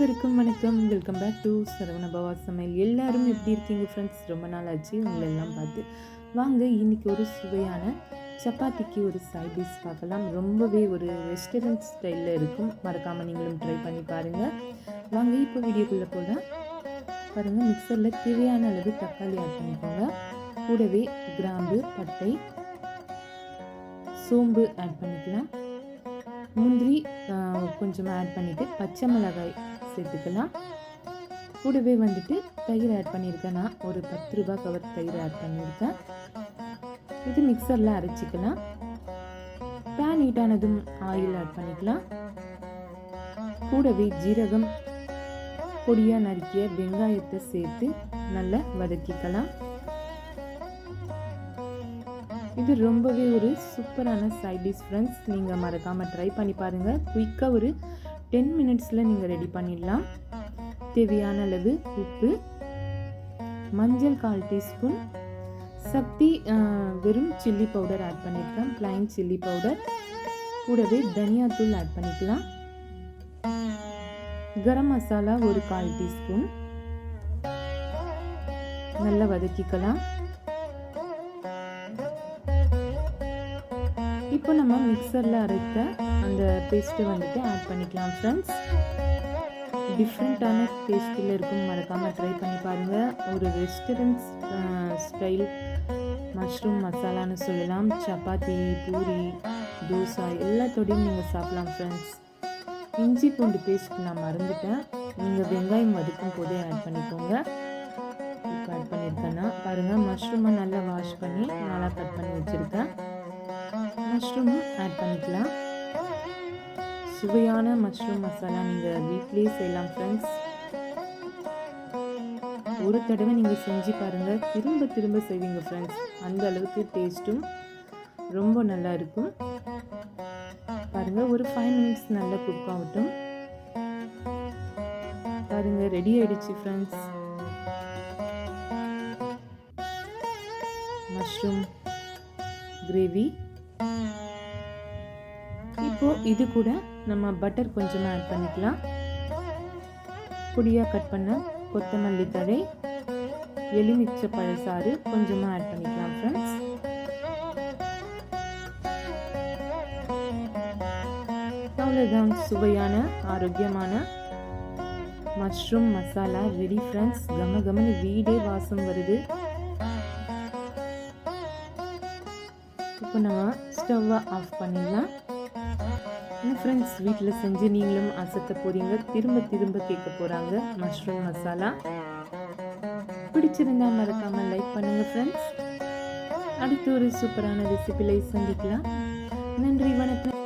அனைவருக்கும் வணக்கம். Welcome back to Saravana Bhava சமையல். எல்லாரும் எப்படி இருக்கீங்க ஃப்ரெண்ட்ஸ் ரொம்ப நாள் ஆச்சு. உங்களை எல்லாம் பார்த்து. வாங்க இன்னைக்கு ஒரு சுவையான சப்பாத்திக்கு ஒரு சைட் டிஷ் பார்க்கலாம். ரொம்பவே ஒரு ரெஸ்டாரண்ட் ஸ்டைலில் இருக்கும். மறக்காமல் நீங்களும் ட்ரை பண்ணி பாருங்கள் வாங்க இப்போ வீடியோக்குள்ளே போகலாம் பாருங்கள் மிக்சரில் தேவையான அளவு தக்காளி ஆட் பண்ணிக்கோங்க. கூடவே கிராம்பு பட்டை சோம்பு ஆட் பண்ணிக்கலாம். முந்திரி கொஞ்சமாக ஆட் பண்ணிவிட்டு பச்சை மிளகாய் சேர்த்துக்கலாம். கூடவே வந்துட்டு தயிர் ஆட் பண்ணியிருக்கேன். நான் ஒரு பத்து ரூபா கவர் தயிர் ஆட் பண்ணியிருக்கேன். இது மிக்சரில் அரைச்சிக்கலாம். பேன் ஹீட்டானதும் ஆயில் ஆட் பண்ணிக்கலாம். கூடவே ஜீரகம் பொடியாக நறுக்கிய வெங்காயத்தை சேர்த்து நல்லா வதக்கிக்கலாம். இது ரொம்பவே ஒரு சூப்பரான சைட் டிஷ் ஃப்ரெண்ட்ஸ் நீங்கள் மறக்காமல் ட்ரை பண்ணி பாருங்கள் குயிக்காக ஒரு டென் மினிட்ஸில் நீங்கள் ரெடி பண்ணிடலாம். தேவையான அளவு உப்பு மஞ்சள் கால் டீஸ்பூன் சக்தி வெறும் சில்லி பவுடர் ஆட் பண்ணியிருக்கேன் பிளைன் சில்லி பவுடர் கூடவே தனியாத்தூள் ஆட் பண்ணிக்கலாம். கரம் மசாலா ஒரு கால் டீஸ்பூன். நல்லா வதக்கிக்கலாம். இப்போ நம்ம மிக்சரில் அரைத்த அந்த பேஸ்ட்டு வந்துட்டு ஆட் பண்ணிக்கலாம் ஃப்ரெண்ட்ஸ் டிஃப்ரெண்ட்டான டேஸ்ட்டில் இருக்கும். மறக்காமல் ட்ரை பண்ணி பாருங்கள் ஒரு ரெஸ்டாரண்ட் ஸ்டைல் மஷ்ரூம் மசாலான்னு சொல்லலாம். சப்பாத்தி பூரி தோசை எல்லாத்தோடையும் நீங்கள் சாப்பிடலாம் ஃப்ரெண்ட்ஸ் இஞ்சி பூண்டு பேஸ்ட் நான் மறந்துட்டேன். நீங்கள் வெங்காயம் வதக்கும் போதே ஆட் பண்ணிக்கோங்க. இப்போ ஆட் பண்ணியிருக்கேன்னா பாருங்கள் மஷ்ரூமை நல்லா வாஷ் பண்ணி நல்லா கட் பண்ணி வச்சுருக்கேன். மஷ்ரூமும் ஆட் பண்ணிக்கலாம். சுவையான மஷ்ரூம் மசாலா நீங்கள் வீட்லேயே செய்யலாம் ஃப்ரெண்ட்ஸ் ஒரு தடவை நீங்கள் செஞ்சு பாருங்கள் திரும்ப திரும்ப செய்வீங்க ஃப்ரெண்ட்ஸ் அந்த அளவுக்கு டேஸ்ட்டும் ரொம்ப நல்லா இருக்கும். பாருங்கள் ஒரு ஃபைவ் மினிட்ஸ் நல்லா குக் ஆகட்டும். பாருங்கள் ரெடி ஆயிடுச்சு ஃப்ரெண்ட்ஸ் மஷ்ரூம் கிரேவி இப்போ இது கூட நம்ம பட்டர் கொஞ்சமாக ஆட் பண்ணிக்கலாம். பொடியாக கட் பண்ண கொத்தமல்லி தழை எலுமிச்சை பழசாறு கொஞ்சமாக ஆட் பண்ணிக்கலாம் ஃப்ரெண்ட்ஸ் அவ்வளோதான் சுவையான ஆரோக்கியமான மஷ்ரூம் மசாலா ரெடி ஃப்ரெண்ட்ஸ் கம கமனு வீடே வாசம் வருது. இப்போ நம்ம ஸ்டவ்வை ஆஃப் பண்ணிடலாம். ஃப்ரெண்ட்ஸ் வீட்டில் செஞ்சு நீங்களும் அசத்த போகிறீங்க திரும்ப திரும்ப கேட்க போகிறாங்க மஷ்ரூம் மசாலா பிடிச்சிருந்தா மறக்காமல் லைக் பண்ணுங்கள் ஃப்ரெண்ட்ஸ் அடுத்து ஒரு சூப்பரான ரெசிபிலை சந்திக்கலாம். நன்றி வணக்கம்.